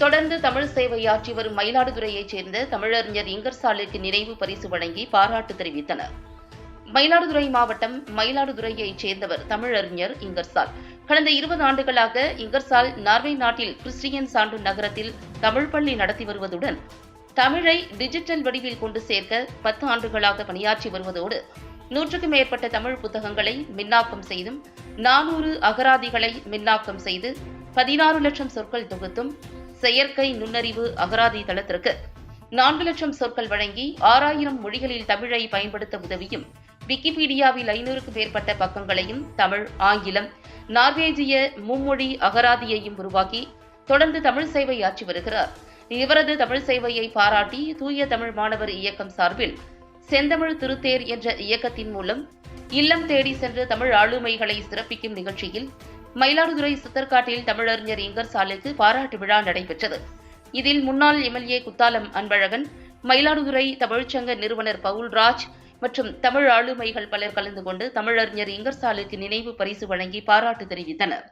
தொடர்ந்து தமிழ் சேவையாற்றி வரும் மயிலாடுதுறையைச் சேர்ந்த தமிழறிஞர் இங்கர்சாலுக்கு நினைவு பரிசு வழங்கி பாராட்டு தெரிவித்தனர். மயிலாடுதுறை மாவட்டம் மயிலாடுதுறையைச் சேர்ந்தவர் தமிழறிஞர் இங்கர்சால் கடந்த இருபது ஆண்டுகளாக இங்கர்சால் நார்வே நாட்டில் கிறிஸ்டியன் சான்று நகரத்தில் தமிழ் பள்ளி நடத்தி வருவதுடன் தமிழை டிஜிட்டல் வடிவில் கொண்டு சேர்க்க பத்து ஆண்டுகளாக பணியாற்றி வருவதோடு நூற்றுக்கும் மேற்பட்ட தமிழ் புத்தகங்களை மின்னாக்கம் செய்தும் நானூறு அகராதிகளை மின்னாக்கம் செய்து பதினாறு லட்சம் சொற்கள் தொகுத்தும் செயற்கை நுண்ணறிவு அகராதி தளத்திற்கு நான்கு லட்சம் சொற்கள் வழங்கி ஆறாயிரம் மொழிகளில் தமிழை பயன்படுத்த உதவியும் விக்கிபீடியாவில் ஐநூறுக்கும் மேற்பட்ட பக்கங்களையும் தமிழ் ஆங்கிலம் நார்வேஜிய மும்மொழி அகராதியையும் உருவாக்கி தொடர்ந்து தமிழ் சேவை ஆற்றி வருகிறார். இவரது தமிழ் சேவையை பாராட்டி தூய தமிழ் மாணவர் இயக்கம் சார்பில் செந்தமிழ் திருத்தேர் என்ற இயக்கத்தின் மூலம் இல்லம் தேடி சென்று தமிழ் ஆளுமைகளை சிறப்பிக்கும் நிகழ்ச்சியில் மயிலாடுதுறை சித்தர்காட்டில் தமிழறிஞர் இங்கர்சாலுக்கு பாராட்டு விழா நடைபெற்றது. இதில் முன்னாள் எம்எல்ஏ குத்தாலம் அன்பழகன் மயிலாடுதுறை தமிழ்ச்சங்க நிறுவனர் பவுல்ராஜ் மற்றும் தமிழ் ஆளுமைகள் பலர் கலந்து கொண்டு தமிழறிஞர் இங்கர்சாலுக்கு நினைவு பரிசு வழங்கி பாராட்டு தெரிவித்தனர்.